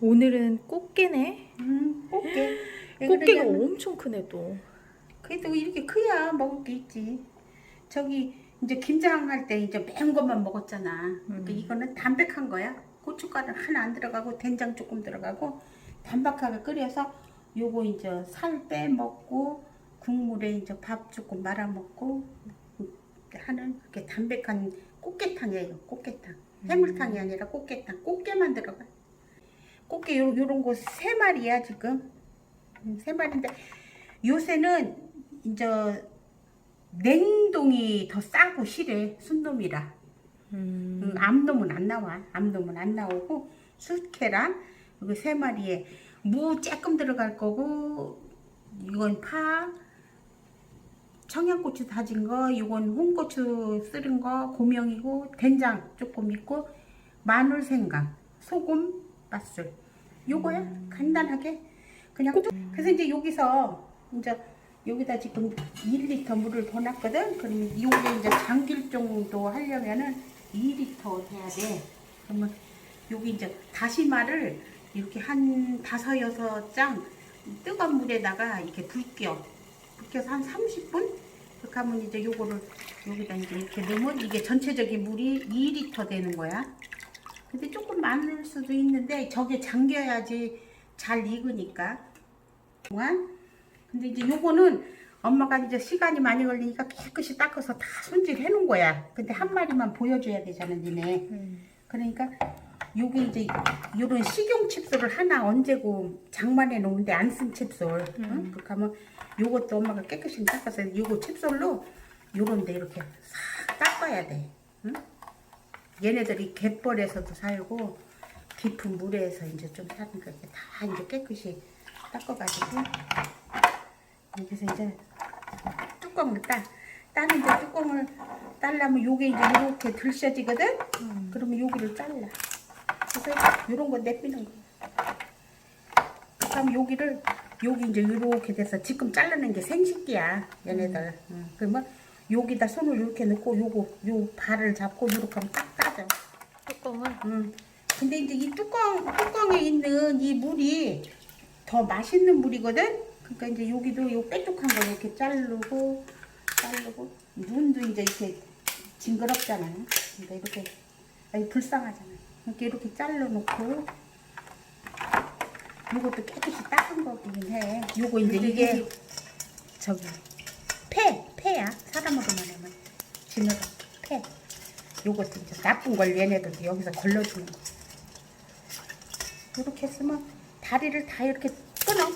오늘은 꽃게네. 음, 꽃게. 꽃게가 그러냐면 엄청 크네 또. 그래도 이렇게 커야 먹을 게 있지. 저기 이제 김장 할 때 이제 매운 것만 먹었잖아. 근데 음. 이거는 담백한 거야. 고춧가루 하나 안 들어가고 된장 조금 들어가고 담백하게 끓여서 요거 이제 살 빼 먹고 국물에 이제 밥 조금 말아 먹고 하는 그게 담백한 꽃게탕이에요. 꽃게탕. 해물탕이 아니라 꽃게탕. 꽃게만 들어가. 꽃게 요, 요런 거 세 마리야 지금. 음, 세 마리인데 요새는 이제 냉동이 더 싸고 실해 순놈이라 음. 음, 암놈은 안 나와 암놈은 안 나오고 숫캐랑 여기 세 마리에 무 조금 들어갈 거고 이건 파 청양고추 다진 거 이건 홍고추 쓰는 거 고명이고 된장 조금 있고 마늘 생강 소금 맛술 요거야? 간단하게? 그냥 뚝 그래서 이제 여기서 이제 여기다 지금 1리터 물을 더 놨거든? 그러면 요게 이제 잠길 정도 하려면은 2리터 돼야 돼. 그러면 여기 이제 다시마를 이렇게 한 다섯 여섯 장 뜨거운 물에다가 이렇게 불껴 불켜서 한 30분? 그렇게 하면 이제 요거를 여기다 이제 이렇게 넣으면 이게 전체적인 물이 2리터 되는 거야 근데 조금 많을 수도 있는데 저게 잠겨야지 잘 익으니까 동안 근데 이제 요거는 엄마가 이제 시간이 많이 걸리니까 깨끗이 닦아서 다 손질해 놓은 거야 근데 한 마리만 보여줘야 되잖아 니네 음. 그러니까 요게 이제 요런 식용 칩솔을 하나 얹고 장만해 놓은데 안 쓴 칩솔 응? 음. 그렇게 하면 요것도 엄마가 깨끗이 닦아서 요거 칩솔로 요런데 이렇게 싹 닦아야 돼 응? 얘네들이 갯벌에서도 살고 깊은 물에서 이제 좀 사는 거다 이제 깨끗이 닦아가지고 여기서 이제 뚜껑을 따 따는 데 뚜껑을 따려면 요게 이제 이렇게 들셔지거든? 음. 그러면 여기를 잘라. 그래서 요런 거 내삐는 거. 그럼 여기를 여기 이제 이렇게 돼서 지금 자르는 게 생식기야 얘네들. 응. 그러면 여기다 손을 이렇게 넣고 요거 요 발을 잡고 이렇게 하면 딱 따져 뚜껑을. 응. 근데 이제 이 뚜껑 뚜껑에 있는 이 물이 더 맛있는 물이거든. 그러니까 이제 여기도 요 빼쪽한 거 이렇게 자르고 자르고 눈도 이제 이렇게 징그럽잖아. 그러니까 이렇게 아니 불쌍하잖아. 이렇게 이렇게 잘라놓고 요것도 깨끗이 닦은 거긴 해. 요거 이제 이게 저기 폐 폐야 사람으로만 하면 지느러 폐. 요것도 이제 나쁜 걸 얘네들도 여기서 걸러주는 거. 이렇게 했으면 다리를 다 이렇게 끊어.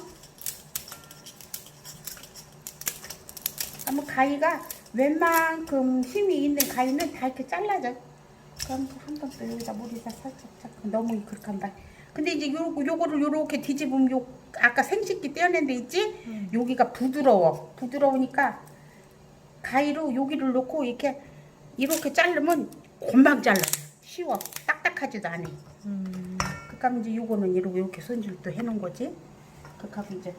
그러면 가위가 웬만큼 힘이 있는 가위는 다 이렇게 잘라져. 그럼 한번 또 여기다 물에다 살짝 짝 너무 그렇게 한 발. 근데 이제 요거 요거를 요렇게 뒤집으면 요 아까 생식기 떼어낸 데 있지? 음. 여기가 부드러워. 부드러우니까 가위로 여기를 놓고 이렇게 이렇게 자르면 금방 잘라. 쉬워. 딱딱하지도 않아. 음. 그러니까 이제 요거는 이렇게 이렇게 손질도 해놓은 거지. 그러니까 이제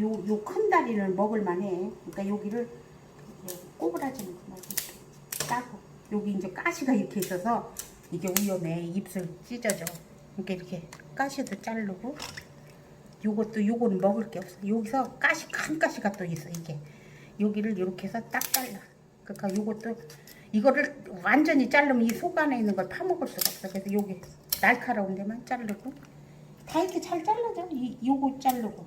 요 요 큰 다리를 먹을 만해. 그러니까 여기를 꼬부라지는 그만 이렇게 따고 여기 이제 가시가 이렇게 있어서 이게 위험해. 입술 찢어져. 그러니까 이렇게 가시도 자르고 요것도 요거는 먹을 게 없어. 여기서 가시 큰 가시가 또 있어 이게. 여기를 이렇게 해서 딱 잘라. 그러니까 요것도 이거를 완전히 자르면 이 속 안에 있는 걸 파먹을 수가 없어. 그래서 여기 날카로운 데만 자르고 다 이렇게 잘 잘라져. 이 요거 자르고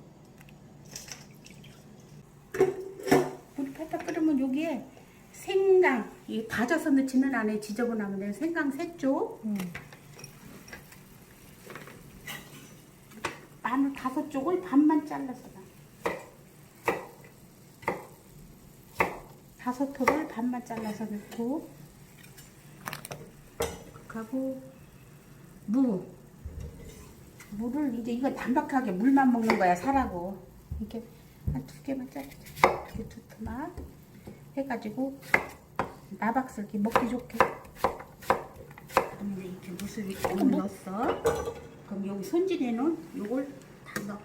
물이 팔팔 끓으면 여기에 생강 이 다져서 넣지는 않아요. 지저분하면 돼요. 생강 세 쪽, 음. 마늘 다섯 쪽을 반만 잘라서 놔. 다섯 톨을 반만 잘라서 넣고 하고 무. 무를 이제 이거 단박하게 물만 먹는 거야 사라고. 이렇게 한 두 개만 잘라 이렇게 두 토막 해가지고 나박슬기 먹기 좋게. 그러면 이렇게 무슬 조금 넣었어. 그럼 여기 손질해 놓은 요걸 다 넣어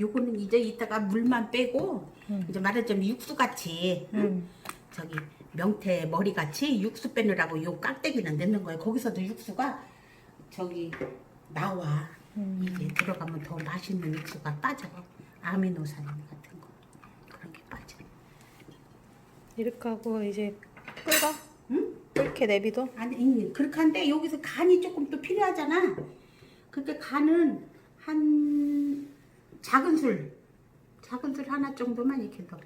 요거는 이제 이따가 물만 빼고 음. 이제 말하자면 육수 같이 음. 저기 명태 머리 같이 육수 빼느라고 요 깍대기는 넣는 거예요. 거기서도 육수가 저기 나와. 음. 이게 들어가면 더 맛있는 육수가 빠져. 아미노산 같은 거 그런 게 빠져. 이렇게 하고 이제 끓여? 응? 끓게 내비둬? 아니 이- 그렇게 한데 여기서 간이 조금 또 필요하잖아. 그렇게 간은 한 작은 술, 작은 술 하나 정도만 이렇게 넣어.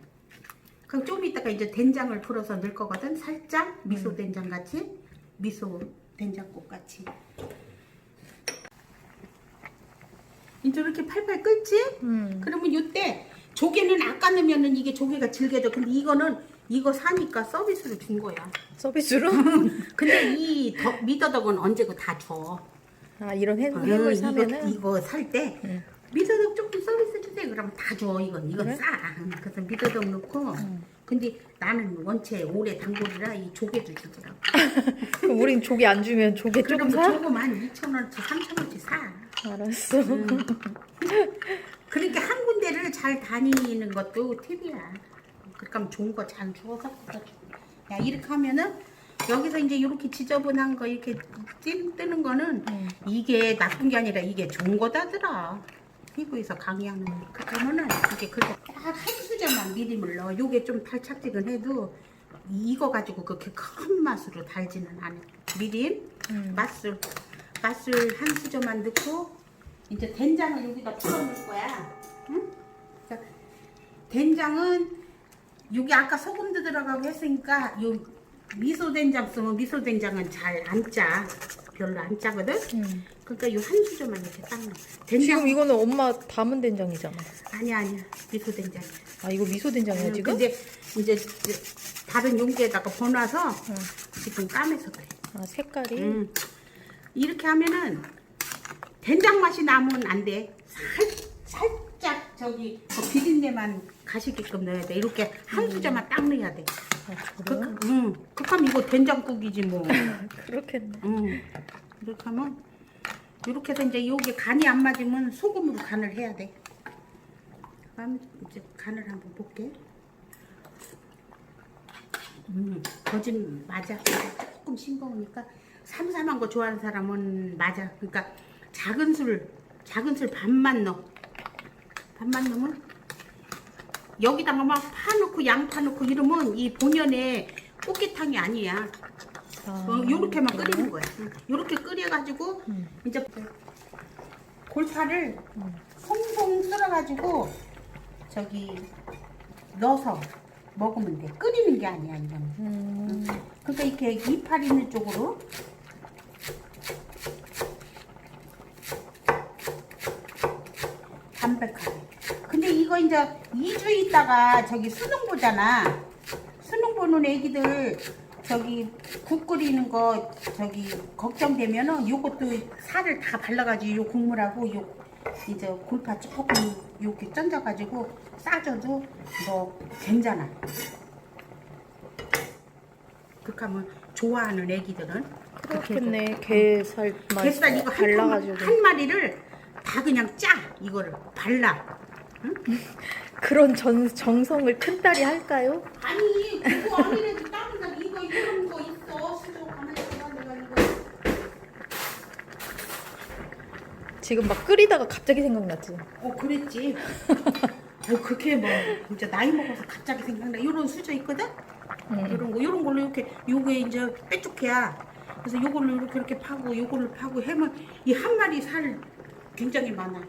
그럼 좀 이따가 이제 된장을 풀어서 넣을 거거든. 살짝 미소 된장 같이, 미소 된장국 같이. 이제 이렇게 팔팔 끓지? 음. 그러면 이때 조개는 아까 넣으면은 이게 조개가 질겨져. 근데 이거는 이거 사니까 서비스로 준 거야. 서비스로? 근데 이 더, 미더덕은 언제고 다 줘. 아 이런 해, 어, 이거, 사면은 이거 살때 응. 미더덕 조금 서비스 주세요. 그러면 다 줘. 이건 이건 그래? 싸. 그래서 미더덕 넣고. 응. 근데 나는 원체 오래 단골이라 이 조개도 주더라고. 그럼 우린 조개 안 주면 조개 조금 그러면 사? 조금 한 2천 원치, 3천 원치 사. 알았어. 음. 그렇게 한 군데를 잘 다니는 것도 팁이야. 그러니까 좋은 거잘 줘. 야 이렇게 하면은 여기서 이제 이렇게 지저분한 거 이렇게 찜 뜨는 거는 음. 이게 나쁜 게 아니라 이게 좋은 거다더라. 피부에서 강의하는 거. 그러면은 이게 그렇게 딱한 수저만 미림을 넣어. 요게 좀 달착지근 해도 이거 가지고 그렇게 큰 맛으로 달지는 않아. 미림, 음. 맛술, 맛술 한 수저만 넣고 이제 된장을 여기다 풀어 넣을 거야. 응? 그러니까 된장은 여기 아까 소금도 들어가고 했으니까 요 미소 된장 쓰면 미소 된장은 잘 안 짜. 별로 안 짜거든. 음. 그러니까 요한 수저만 이렇게 딱 넣어. 된장 지금 이거는 엄마 담은 된장이잖아. 아니야 아니야 미소 된장. 아 이거 미소 된장이야 지금? 이제 이제 다른 용기에다가 버놔서 응. 지금 까매서 그래. 아 색깔이? 음. 이렇게 하면은 된장 맛이 나면 안 돼. 살, 살짝 저기 그 비린내만 가시게끔 넣어야 돼. 이렇게 한 수저만 딱 넣어야 돼. 아 그? 음, 그하면 이거 된장국이지 뭐. 그렇겠네. 음. 이렇게 하면 이렇게 해서 이제 여기 간이 안 맞으면 소금으로 간을 해야 돼. 그럼 이제 간을 한번 볼게. 음, 거짓 맞아. 조금 싱거우니까 삼삼한 거 좋아하는 사람은 맞아. 그러니까 작은 술, 작은 술 반만 넣어. 반만 넣으면 여기다가 막파 넣고 양파 넣고 이러면 이 본연의 꽃게탕이 아니야. 아, 어, 요렇게만 그래? 끓이는 거야. 응. 요렇게 끓여가지고 음. 이제 골파를 음. 송송 썰어가지고 저기 넣어서 먹으면 돼. 끓이는 게 아니야 이거는. 음. 그러니까 이렇게 이파리 있는 쪽으로 담백하게. 이거 이제 2주 있다가 저기 수능 보잖아. 수능 보는 애기들 저기 국 끓이는 거 저기 걱정되면은 요것도 살을 다 발라가지고 요 국물하고 요 이제 골파 조금 요렇게 던져가지고 싸줘도 뭐 괜찮아. 그렇게 하면 좋아하는 애기들은 그렇게 해서 그렇겠네. 게살 맛 뱃살 이거 한, 발라가지고 한 마리를 다 그냥 짜 이거를 발라 그런 전 정성을 큰 딸이 할까요? 아니 그거 아니래도 다른 날 이거 이런 거 있어. 수저 가만히 있어 내가 이거. 지금 막 끓이다가 갑자기 생각났지. 어 그랬지. 아유 그렇게 뭐 이제 나이 먹어서 갑자기 생각나. 이런 수저 있거든? 음. 이런 거 이런 걸로 이렇게 요게 이제 빼쪽해야. 그래서 요걸로 이렇게 이렇게 파고 요걸로 파고 해면 이 한 마리 살 굉장히 많아.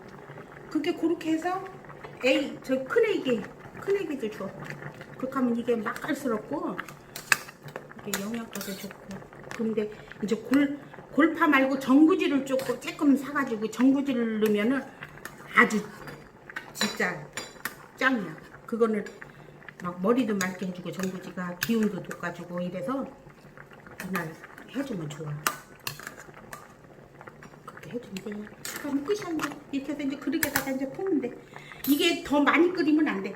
그게 그렇게 해서 에이 저 큰 애기 큰 애기도 줘 그렇게 하면 이게 맛깔스럽고 이게 영양가도 좋고 근데 이제 골 골파 말고 전구지를 조금 조금 사가지고 전구지를 넣으면은 아주 진짜 짱이야. 그거는 막 머리도 맑게 해주고 전구지가 기운도 돋가지고 이래서 그날 해주면 좋아. 그렇게 해주면 돼. 그럼 끝이야 이제 이렇게 해서 이제 그릇에다가 이제 푸면 돼. 이게 더 많이 끓이면 안 돼.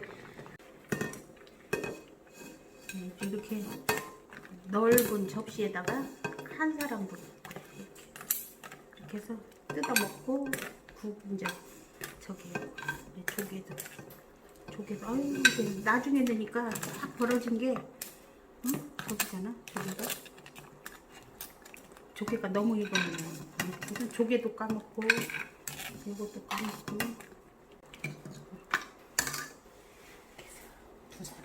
네, 이렇게 넓은 접시에다가 한 사람 분 이렇게 이렇게 해서 뜯어 먹고 국 이제 저기 네, 조개도 조개도 아유 이게 나중에 되니까 확 벌어진 게 응? 저기잖아 조개가 조개가 너무 익으면 그래서 조개도 까먹고 이것도 까먹고. 두 사람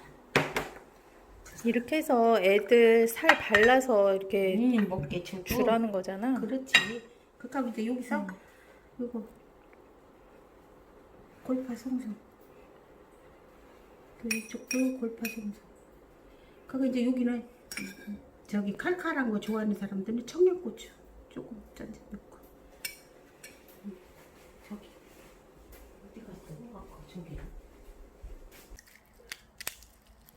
이렇게 해서 애들 살 발라서 이렇게 음, 먹게 주고. 주라는 거잖아. 그렇지. 그니까 이제 여기서 음. 이거 골파 송송 그 이쪽도 골파 송송 그거 이제 여기는 저기 칼칼한 거 좋아하는 사람들은 청양고추 조금 짠짠 넣고 음, 저기 어디 갔어? 아까 저기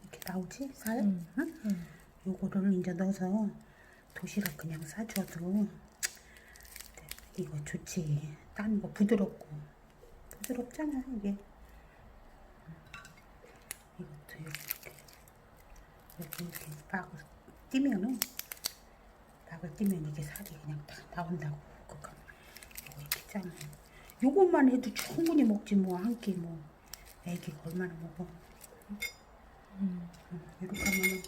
이렇게 나오지 살? 음, 응? 요거를 이제 넣어서 도시락 그냥 싸줘도 이거 좋지. 딴 거 부드럽고 부드럽잖아 이게. 이것도 이렇게 이렇게 이렇게 박을 띄면은 박을 띄면 이게 살이 그냥 다 나온다고. 그거 이렇게 짠. 요것만 해도 충분히 먹지 뭐 한 끼 뭐. 애기가 얼마나 먹어. 음. 응, 이렇게 하면은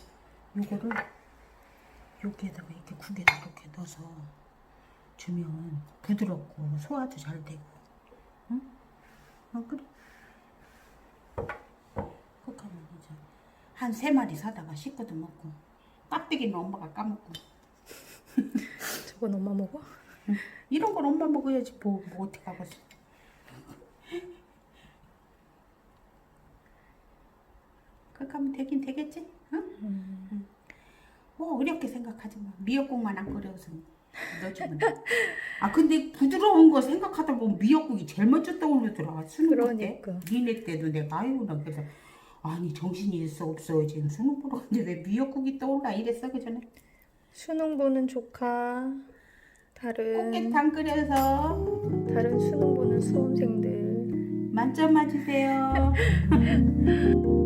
요거를 여기에다가 이렇게 국에다 이렇게 넣어서 주면 부드럽고 소화도 잘 되고 응? 어 그래 그렇게 하면 이제 한 세 마리 사다가 식구도 먹고 깍두기는 엄마가 까먹고 저건 엄마 먹어? 이런 걸 엄마 먹어야지 뭐, 뭐 어떻게 하겠어 그렇게 하면 되긴 되겠지 응? 음. 뭐 어렵게 생각하지 마. 미역국만 안 끓여서 넣어주면 돼. 아 근데 부드러운 거 생각하다 보면 미역국이 제일 먼저 떠오르더라. 수능 볼 때. 그러니까. 니네 때도 내가 아이고 나 그래서 아니 정신이 있어 없어 지금 수능 보러 갔는데 왜 미역국이 떠올라 이랬어 그 전에. 수능 보는 조카, 다른 꽃게탕 끓여서 다른 수능 보는 수험생들. 만점 맞으세요.